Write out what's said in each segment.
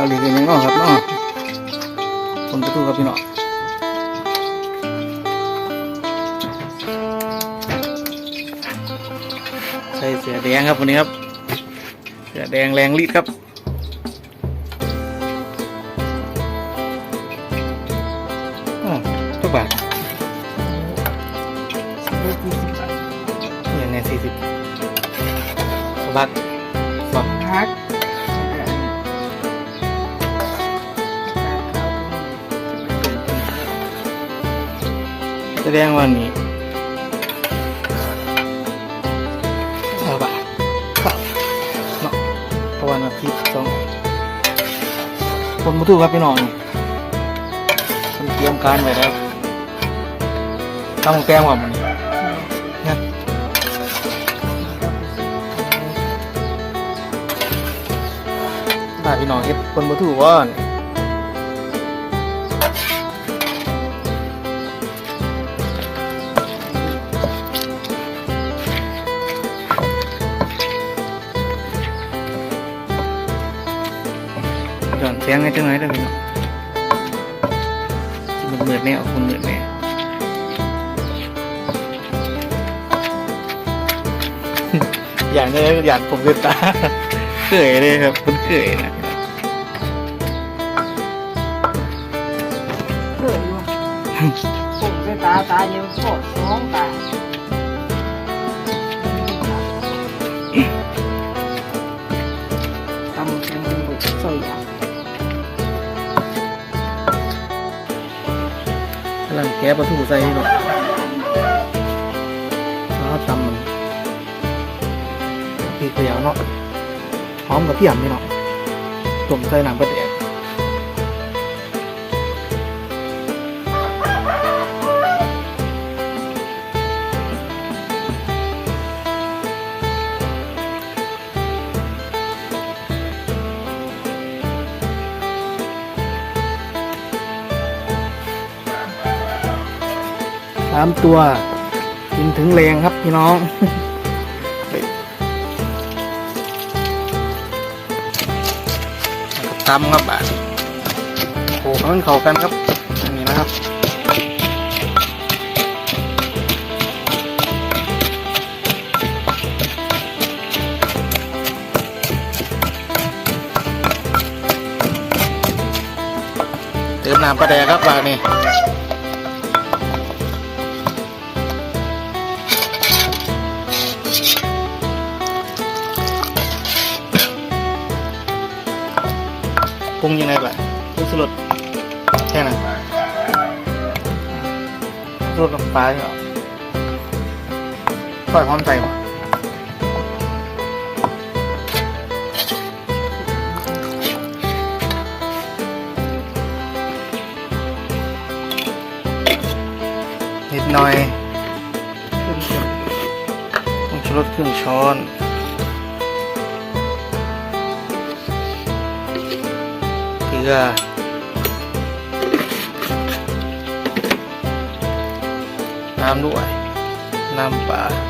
เราเรีกันยังนอครับเนาอผมจะดูครับพี่เนาะใส่เสือแดงครับวันนี้ครับ เสือแดงแรงรีดครับทุกบาทยังไงสี่สิบบัตรบัก ดงว่านี่เอาบาทครับเนาะเพราะวันอาทิตย์สองคนมาถูกครับพี่น้องนี่คนเตรียมการไว้แล้วตั้งแกงว่ามันนะถ้าพี่น้องเฮ็ดคนมาถูกว่านี่ หย่อนเสียงให้จังหน่อยได้ไหมเนาะมันเหมือนแน่เอาคนเหมือนแน่อย่างนี้อยากผมเกินตาเกยเลยครับคุณเกยนะเคยอยู่ผมจะตาตาเดียวโคตรสองตาตำเป็นบุกสอยอ่ กำลังแก้ปลาทูใส่ให้หน่อยแล้วตำมันพริกเขียวเนาะหอมกับเทียมนี่เนาะต้มใส่น้ำกระเดก สามตัว กินถึงแรงครับพี่น้องตำครับอะโขกให้มันเข้ากันครับอันนี้นะครับเติมน้ำปลาแดกครับบาดนี่ งยังไงล่ะปรุงสแค่นั้นสลดน้ำปลาเหรอปล่อยพร้อมใจหมดนิดหน่อยปรุงสลดครึ่งช้อน เกลือน้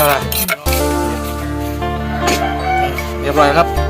อมใส่บาทปั๊บเจ้าละเรียบร้อยครับ